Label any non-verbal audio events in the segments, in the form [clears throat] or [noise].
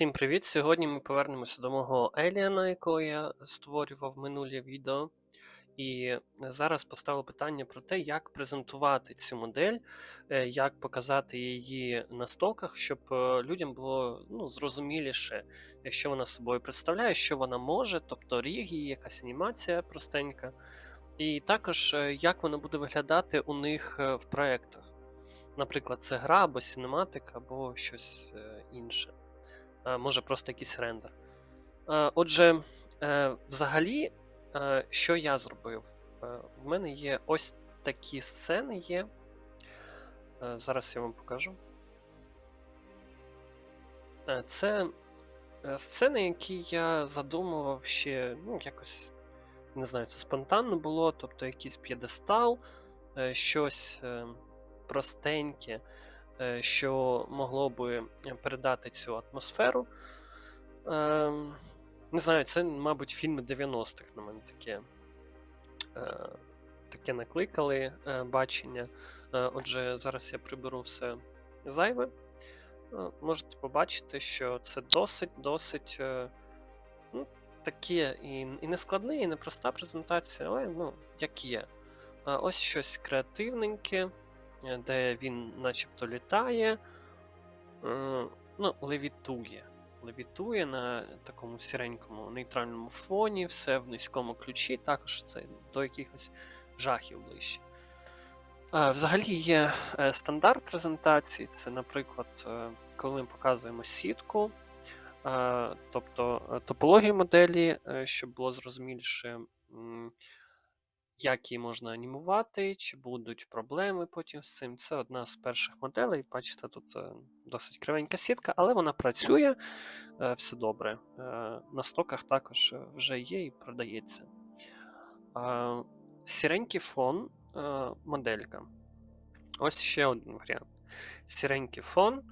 Всім привіт! Сьогодні ми повернемося до мого Еліана, якого я створював минуле відео. І зараз поставив питання про те, як презентувати цю модель, е, як показати її на стоках, щоб е, людям було ну, зрозуміліше, що вона собою представляє, що вона може, тобто ріг, її якась анімація простенька. І також е, як вона буде виглядати у них в проєктах. Наприклад, це гра або синематика, або щось інше. Е, може просто якийсь рендер. Е, Отже, е, взагалі, що я зробив? В мене є ось такі сцени є. Зараз я вам покажу. Це сцени, які я задумував ще, ну, якось, не знаю, це спонтанно було, тобто якийсь п'єдестал, щось простеньке, що могло би передати цю атмосферу. Ем, Не знаю, це, мабуть, фільми 90-х на мене таке. е, Таке накликали е, бачення. Е, Отже, зараз я приберу все зайве. Е, Можете побачити, що це досить-досить е, ну, таке і, і не складне, і не презентація, але ну, як є. Е, Ось щось креативненьке, е, де він начебто літає, е, ну, левітує. Левітує на такому сіренькому нейтральному фоні, все в низькому ключі, також це до якихось жахів ближче. Е, Взагалі є е, стандарт презентації. Це, наприклад, е, коли ми показуємо сітку, е, тобто е, топологію моделі, е, щоб було зрозуміліше, як її можна анімувати, чи будуть проблеми потім з цим. Це одна з перших моделей. Бачите, тут е, досить кривенька сітка, але вона працює, е, все добре. Е, На стоках також вже є і продається. Сіренький фон, моделька. Ось ще один варіант. Сіренький фон,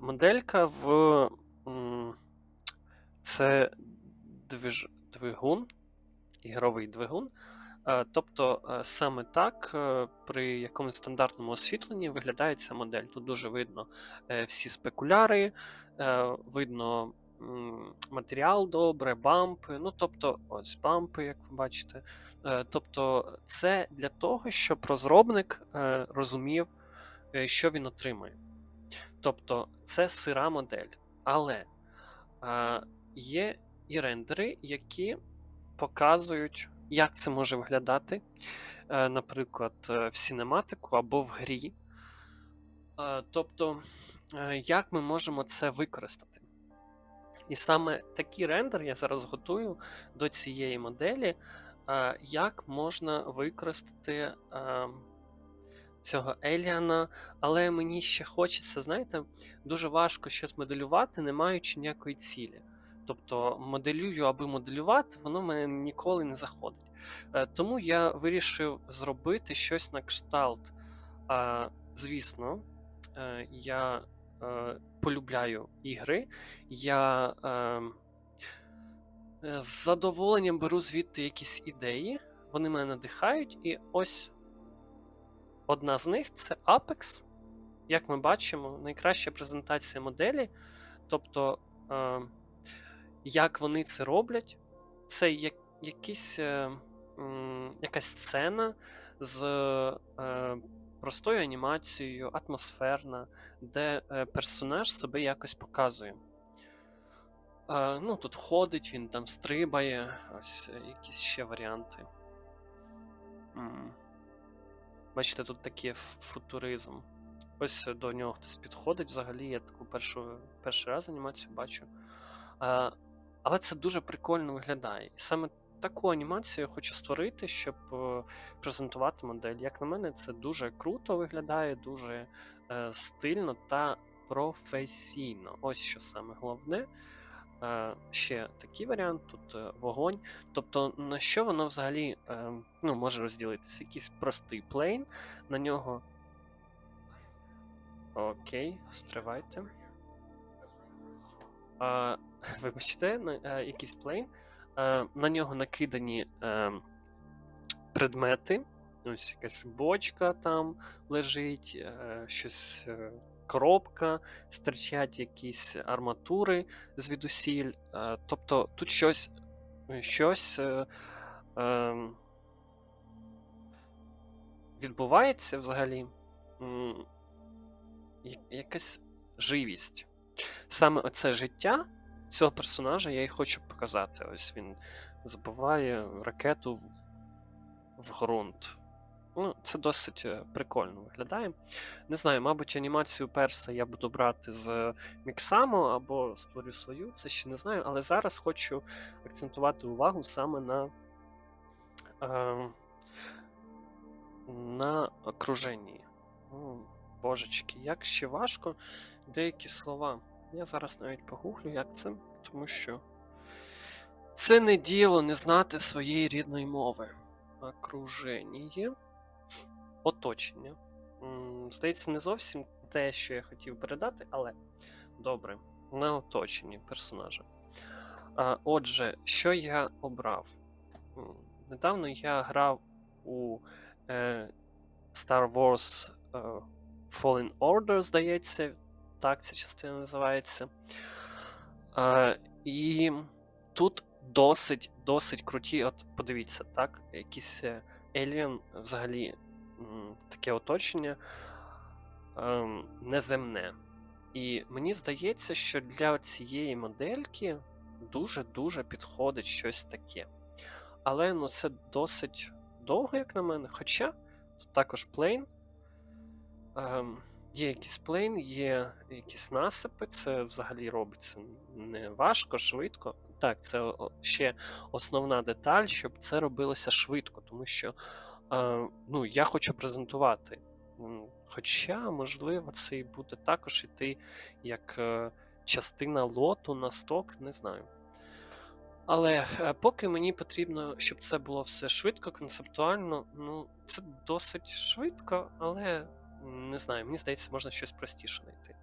моделька в. Це движ, двигун, ігровий двигун. Е, Тобто е, саме так е, при якомусь стандартному освітленні виглядає ця модель. Тут дуже видно всі спекуляри, видно матеріал добре, бампи. Ну, тобто, ось бампи, як ви бачите. Тобто, це для того, щоб розробник розумів, що він отримує. Тобто, це сира модель. Але є і рендери, які показують, як це може виглядати, е, наприклад, е, в синематику або в грі. Е, Тобто, як ми можемо це використати. І саме такий рендер я зараз готую до цієї моделі, як можна використати цього Еліана, але мені ще хочеться, знаєте, дуже важко щось моделювати, не маючи ніякої цілі. Тобто моделюю, аби моделювати, воно мене ніколи не заходить. Е, Тому я вирішив зробити щось на кшталт. Звісно, е, я е, полюбляю ігри. Я з задоволенням беру звідти якісь ідеї, вони мене надихають, і ось одна з них це Apex. Як ми бачимо, найкраща презентація моделі. Тобто, як вони це роблять, це як, якісь, е, якась сцена з е, простою анімацією, атмосферна, де е, персонаж себе якось показує. Е, ну, тут ходить, він там стрибає, ось е, якісь ще варіанти. Бачите, тут такий футуризм. Ось до нього хтось підходить. Взагалі, я таку першу, перший раз анімацію бачу. Е, але це дуже прикольно виглядає. І саме таку анімацію я хочу створити, щоб е, презентувати модель. Як на мене, це дуже круто виглядає, дуже е, стильно та професійно. Ось що саме головне. Е, ще такий варіант, тут е, вогонь. Тобто, на що воно взагалі е, ну, може розділитися? Якийсь простий плейн, на нього. Окей, стривайте. А, вибачте, на, е, якийсь плейн. Е, на нього накидані е, предмети. Ось якась бочка там лежить, щось коробка, стирчать якісь арматури звідусіль. Тобто тут щось, щось відбувається взагалі. Якась живість. Саме оце життя цього персонажа я і хочу показати. Ось він забиває ракету в ґрунт. Ну, це досить е, прикольно виглядає. Не знаю, мабуть, анімацію перса я буду брати з Міксамо або створю свою, це ще не знаю, але зараз хочу акцентувати увагу саме на, е, на окруженні. Божечки, як ще важко деякі слова. Я зараз навіть погуглю, як це, тому що це не діло не знати своєї рідної мови. Окруження. Оточення. Здається, не зовсім те, що я хотів передати, але добре. На оточенні персонажа. А, отже, що я обрав? Недавно я грав у е, Star Wars е, Fallen Order, здається, так ця частина називається. Е, і тут досить, досить круті. От подивіться, так, якийсь е, Alien взагалі таке оточення ем, неземне. І мені здається, що для цієї модельки дуже-дуже підходить щось таке. Але ну, це досить довго, як на мене. Хоча тут також плейн. Ем, є якийсь плейн, є якісь насипи, це взагалі робиться не важко, швидко. Так, це ще основна деталь, щоб це робилося швидко, тому що ну, я хочу презентувати. Хоча, можливо, це і буде також іти як е, частина лоту на сток, не знаю. Але е, поки мені потрібно, щоб це було все швидко, концептуально, ну, це досить швидко, але не знаю, мені здається, можна щось простіше знайти.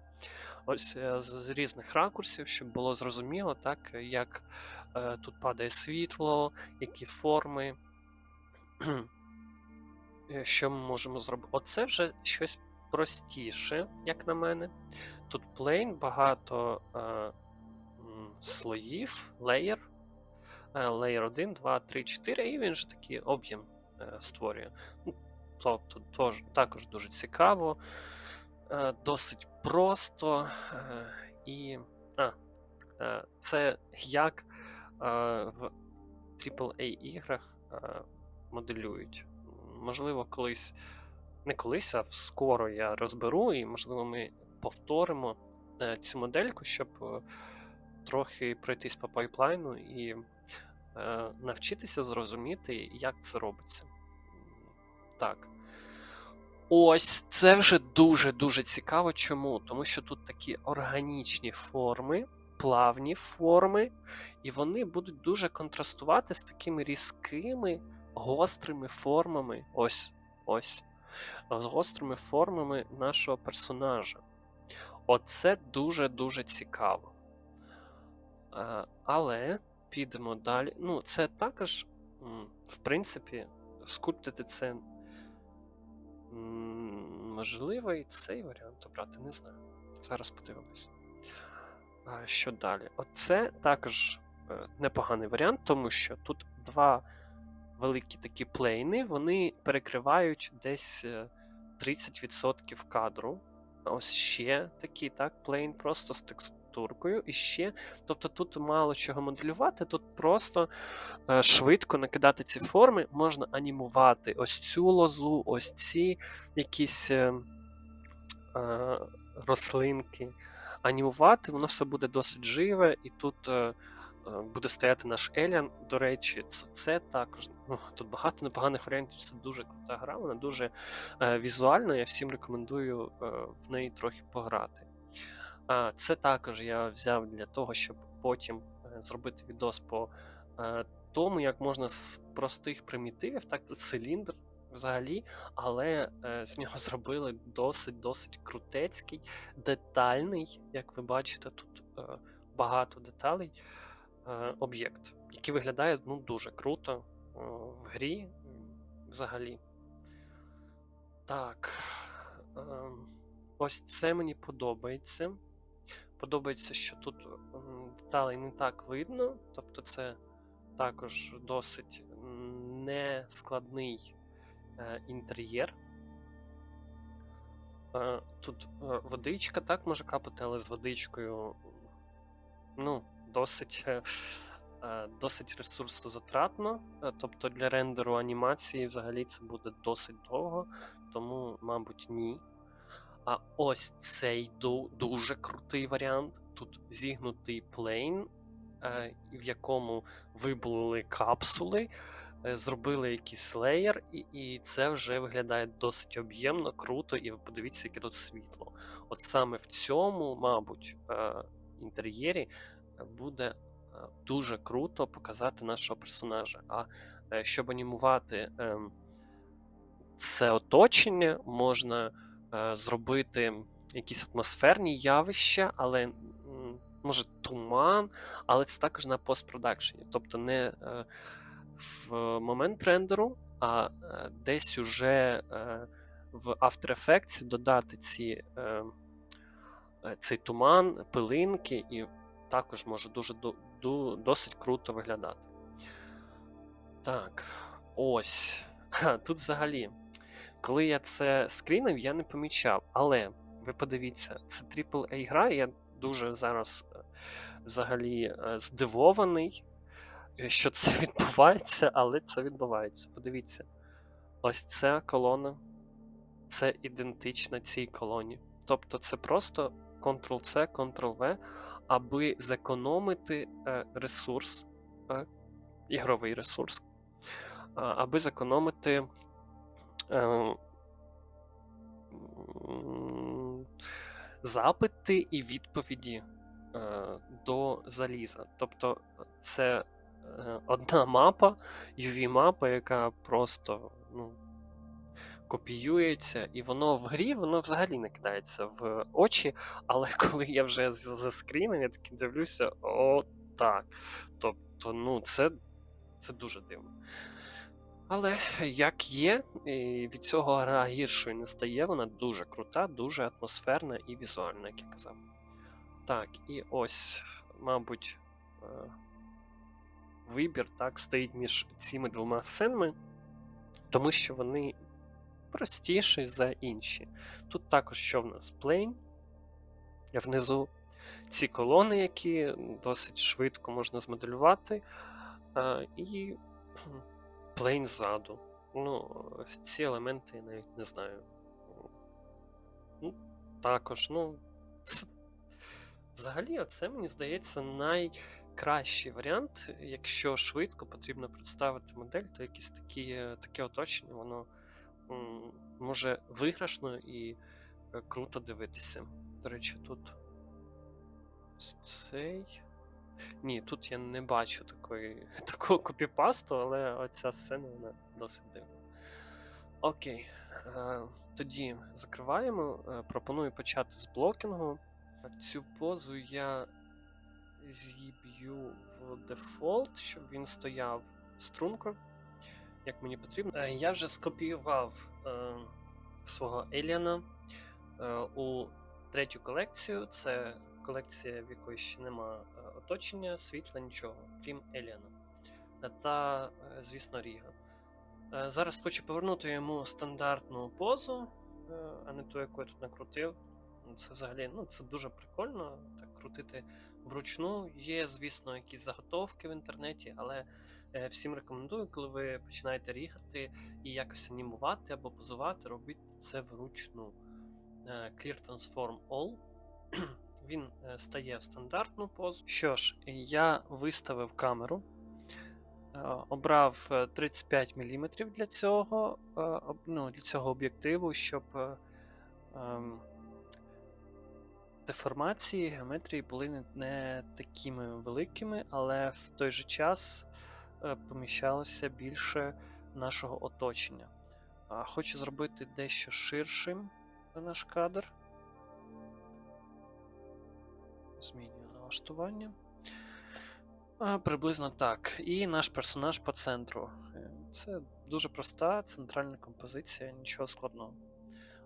Ось е, з, різних ракурсів, щоб було зрозуміло, так, як е, тут падає світло, які форми, [clears throat] е, що ми можемо зробити. Оце вже щось простіше, як на мене. Тут плейн, багато е, слоїв, леєр. Е, Layer 1, 2, 3, 4, і він же такий об'єм е, створює. Тобто тож, також дуже цікаво, е, досить просто. е, І а, е, це як в AAA іграх моделюють. Можливо, колись, не колись, а скоро я розберу, і, можливо, ми повторимо цю модельку, щоб трохи пройтись по пайплайну і навчитися зрозуміти, як це робиться. Так. Ось це вже дуже-дуже цікаво. Чому? Тому що тут такі органічні форми, плавні форми, і вони будуть дуже контрастувати з такими різкими, гострими формами. Ось, ось. З гострими формами нашого персонажа. Оце дуже-дуже цікаво. Е, Але підемо далі. Ну, це також, в принципі, скульптити це можливо і цей варіант обрати, не знаю. Зараз подивимось. А, що далі? Оце також е, непоганий варіант, тому що тут два великі такі плейни, вони перекривають десь е, 30% кадру. Ось ще такий, так, плейн просто з текстуркою. І ще. Тобто тут мало чого моделювати, тут просто е, швидко накидати ці форми, можна анімувати ось цю лозу, ось ці якісь е, е, рослинки. Анімувати, воно все буде досить живе, і тут е, е, буде стояти наш Еліан. До речі, це, це також. Ну, тут багато непоганих варіантів. Це дуже крута гра, вона дуже е, візуальна. Я всім рекомендую е, в неї трохи пограти. Це також я взяв для того, щоб потім е, зробити відос по е, тому, як можна з простих примітивів, так, це циліндр взагалі, але е, з нього [laughs] зробили досить-досить крутецький, детальний, як ви бачите, тут багато деталей, об'єкт, який виглядає ну, дуже круто в грі взагалі. Так. ем, Ось це мені подобається. Подобається, що тут деталей не так видно, тобто це також досить нескладний е, інтер'єр. Е, Тут е, водичка так може капати, але з водичкою ну, досить, досить ресурсозатратно. Тобто для рендеру анімації взагалі це буде досить довго, тому, мабуть, ні. А ось цей дуже крутий варіант. Тут зігнутий плейн, е, в якому вибули капсули, е, зробили якийсь леєр, і, це вже виглядає досить об'ємно, круто, і подивіться, яке тут світло. От саме в цьому, мабуть, е, інтер'єрі буде дуже круто показати нашого персонажа. А щоб анімувати ем, це оточення, можна зробити якісь атмосферні явища, але може туман, але це також на постпродакшені. Тобто не е, в момент рендеру, а е, десь уже е, в After Effects додати ці, е, е, цей туман, пилинки, і також може дуже досить круто виглядати. Так, ось. [laughs] Тут взагалі коли я це скрінив, я не помічав. Але ви подивіться, це AAA гра, я дуже зараз е, взагалі е, здивований, е, що це [laughs] відбувається, але це відбувається. Подивіться, ось ця колона, це ідентична цій колоні. Тобто це просто Ctrl-C, Ctrl-V, аби зекономити ресурс, ігровий ресурс, аби зекономити. Е, м, запити і відповіді е, до заліза. Тобто це е, одна мапа, UV-мапа, яка просто ну, копіюється, і воно в грі воно взагалі не кидається в очі. Але [laughs] коли я вже заскрінив, я таки дивлюся, о, так. Тобто, ну, це, це дуже дивно. Але як є, і від цього гра гіршою не стає, вона дуже крута, дуже атмосферна і візуальна, як я казав. Так, і ось, мабуть, е, вибір так стоїть між цими двома сценами, тому що вони простіші за інші. Тут також що в нас плейн, внизу ці колони, які досить швидко можна змоделювати, е, і плейн ззаду. Ну, ці елементи я навіть не знаю. Ну, також, ну. Взагалі, це, мені здається, найкращий варіант. Якщо швидко потрібно представити модель, то якісь такі, таке оточення, воно може виграшно і е, круто дивитися. До речі, тут цей. Ні, тут я не бачу такої, [laughs] такого копіпасту, але оця сцена вона досить дивна. Окей. Е, тоді закриваємо. Е, пропоную почати з блокінгу. Цю позу я зіб'ю в дефолт, щоб він стояв струнко, як мені потрібно. Е, я вже скопіював свого Еліана у третю колекцію. Це колекція, в якої ще нема е, оточення, світла, нічого, крім Еліана. Е, Та, е, звісно, Ріга. Зараз хочу повернути йому стандартну позу, а не ту, яку я тут накрутив. Ну, Це взагалі ну, це дуже прикольно так крутити вручну. Є, звісно, якісь заготовки в інтернеті, але всім рекомендую, коли ви починаєте рігати і якось анімувати або позувати, робіть це вручну. Clear Transform All. Він е, стає в стандартну позу. Що ж, я виставив камеру. Е, Обрав е, 35 мм для цього, е, ну, для цього об'єктиву, щоб е, ем, деформації, геометрії були не, такими великими, але в той же час е, поміщалося більше нашого оточення. Хочу зробити дещо ширшим наш кадр. Змінюю налаштування. Приблизно так. І наш персонаж по центру. Е, Це дуже проста центральна композиція, нічого складного.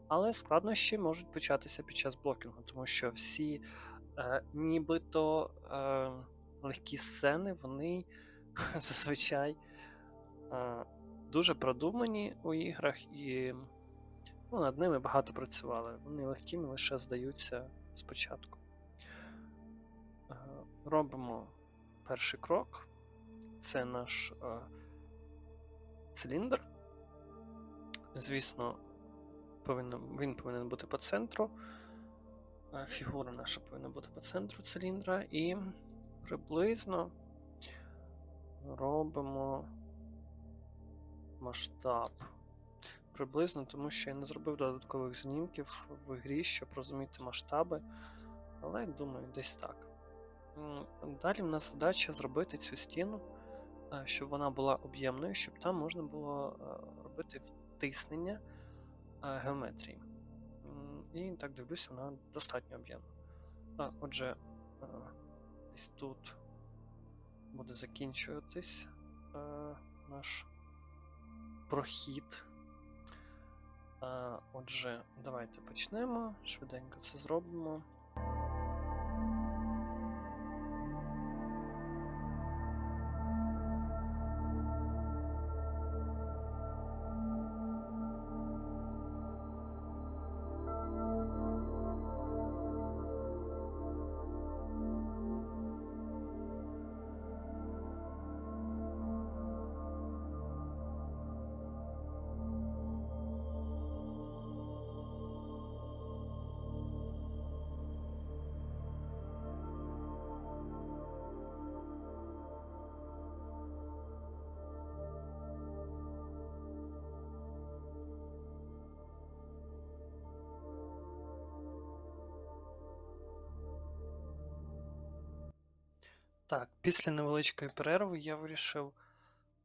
Але складнощі можуть початися під час блокінгу, тому що всі е, нібито е, легкі сцени, вони [laughs] зазвичай е, дуже продумані у іграх і ну, над ними багато працювали. Вони легкими лише здаються спочатку. Робимо перший крок. Це наш е, циліндр. Звісно, повинен, він повинен бути по центру. Е, Фігура наша повинна бути по центру циліндра і приблизно робимо масштаб. Приблизно, тому що я не зробив додаткових знімків в грі, щоб розуміти масштаби. Але думаю, десь так. Далі в нас задача зробити цю стіну, е, щоб вона була об'ємною, щоб там можна було е, робити втиснення е, геометрії. І так дивлюся, вона достатньо об'ємна. Отже, десь тут буде закінчуватись наш прохід. Отже, давайте почнемо. Швиденько це зробимо. Так, після невеличкої перерви я вирішив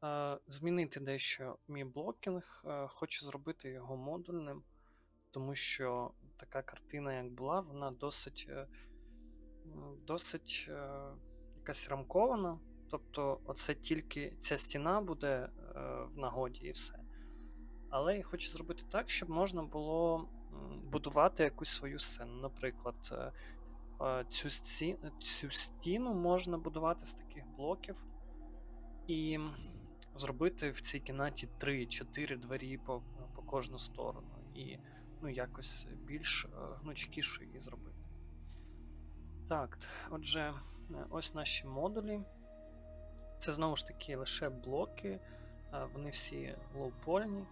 е, змінити дещо мій блокінг. Е, хочу зробити його модульним, тому що така картина, як була, вона досить, е, досить е, якась рамкована. Тобто, оце тільки ця стіна буде е, в нагоді і все. Але я хочу зробити так, щоб можна було будувати якусь свою сцену. Наприклад, е, цю, сці... цю стіну можна будувати з таких блоків і зробити в цій кімнаті 3-4 двері по, по кожну сторону. І ну, якось більш е, гнучкіше її зробити. Так, отже, е, ось наші модулі. Це знову ж таки лише блоки, е, вони всі лоупольні.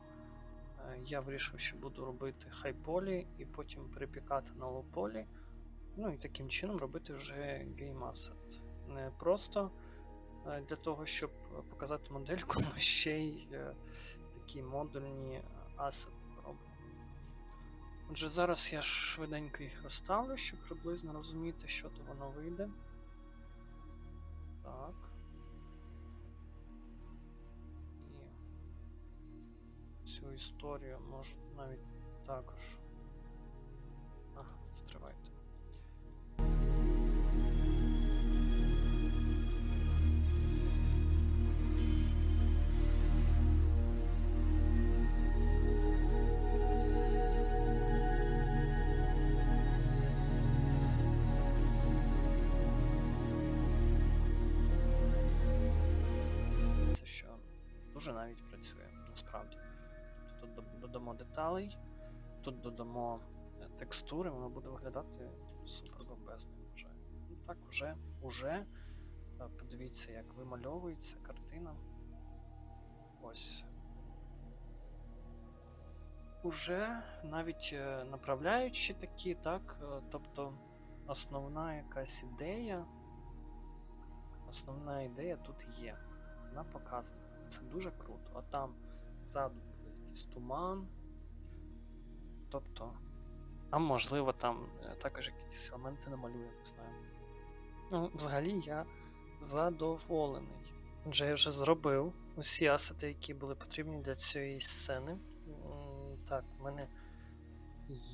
Е, Я вирішив, що буду робити хайполі і потім перепікати на лоуполі. Ну і таким чином робити вже game asset. Не просто е, для того, щоб показати модельку, [laughs] але ще й е, такі модульні асети роблю. Отже, зараз я швиденько їх розставлю, щоб приблизно розуміти, що то воно вийде. Так. І цю історію можу навіть також. Ага, стривайте. Дуже навіть працює насправді. Тут додамо деталей, тут додамо е, текстури, воно буде виглядати супер бомбезно, вважаю. Ну так, уже, уже е, подивіться, як вимальовується картина. Ось. Уже навіть е, направляючі такі, так, тобто основна якась ідея, основна ідея тут є. Вона показана. Це дуже круто. А там ззаду буде якийсь туман. Тобто. А можливо, там е, також якісь елементи намалює, не знаю. Ну, взагалі я задоволений. Отже, я вже зробив усі асети, які були потрібні для цієї сцени. Так, в мене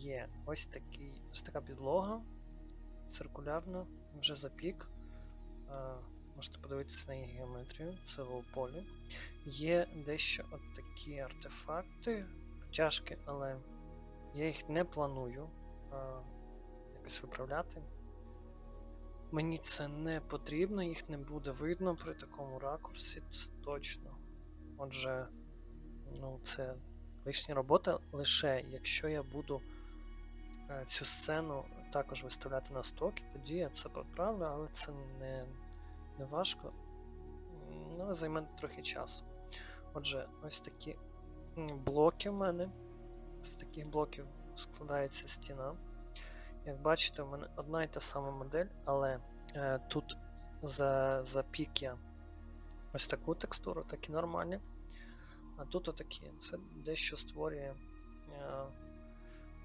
є ось такий, ось така підлога циркулярна, вже запік. Можете подивитися на її геометрію, в полі. Є дещо от такі артефакти, тяжкі, але Я їх не планую а, якось виправляти. Мені це не потрібно, їх не буде видно при такому ракурсі, це точно. Отже, ну, це лишня робота лише якщо я буду е, цю сцену також виставляти на стоки, тоді я це поправлю, але це не, не важко. Ну, але займе трохи часу. Отже, ось такі блоки в мене. З таких блоків складається стіна. Як бачите, у мене одна і та сама модель, але е, тут за, за пік я ось таку текстуру, такі нормальні. А тут отакі. Це дещо створює. Е,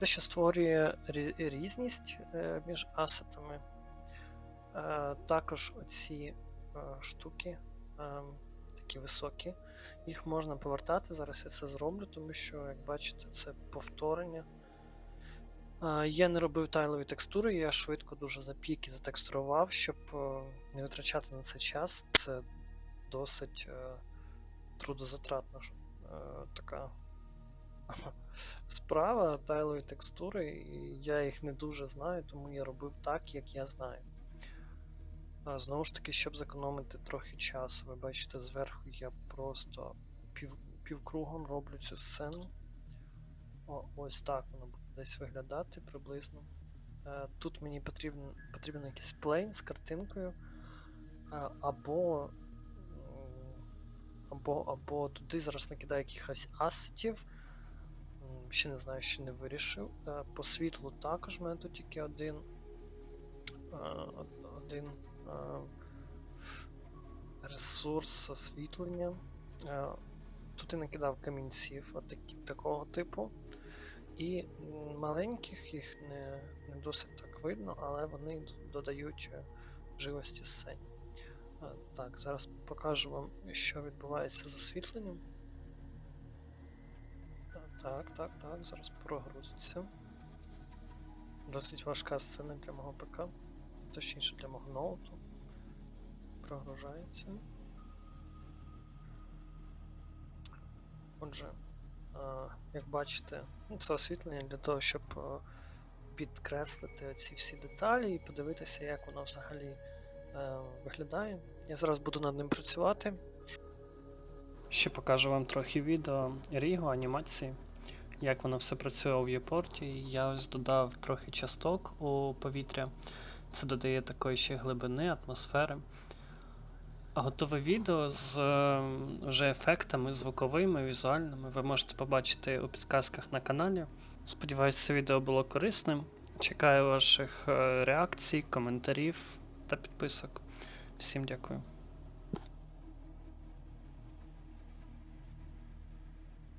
дещо створює різність е, між асетами. Е, також оці штуки е, такі високі. Їх можна повертати. Зараз я це зроблю, тому що, як бачите, це повторення. Е, Я не робив тайлові текстури, я швидко дуже за піки затекстурував, щоб е, не витрачати на це час. Це досить е, трудозатратна е, така справа, тайлові текстури, і я їх не дуже знаю, тому я робив так, як я знаю. Знову ж таки, щоб зекономити трохи часу, ви бачите, зверху я просто пів, півкругом роблю цю сцену. О, ось так воно буде десь виглядати приблизно. Е, Тут мені потрібен, потрібен якийсь плейн з картинкою. е, Або, або, або туди зараз накидаю якихось асетів. Ще не знаю, ще не вирішив. Е, По світлу також в мене тут тільки один. Один ресурс освітлення. Е, Тут я накидав камінців от такого типу. І маленьких їх не, не досить так видно, але вони додають е, живості сцені. Е, Так, зараз покажу вам, що відбувається з освітленням. Е, Так, так, так, зараз прогрузиться. Досить важка сцена для мого ПК, точніше для мого ноуту. Прогружається. Отже, е, як бачите, ну, це освітлення для того, щоб е, підкреслити ці всі деталі і подивитися, як воно взагалі е, виглядає. Я зараз буду над ним працювати. Ще покажу вам трохи відео Ріго, анімації, як воно все працює у Viewport. Я ось додав трохи часток у повітря. Це додає такої ще глибини, атмосфери. Готове відео з е, вже ефектами звуковими, візуальними ви можете побачити у підказках на каналі. Сподіваюсь, це відео було корисним. Чекаю ваших е, реакцій, коментарів та підписок. Всім дякую.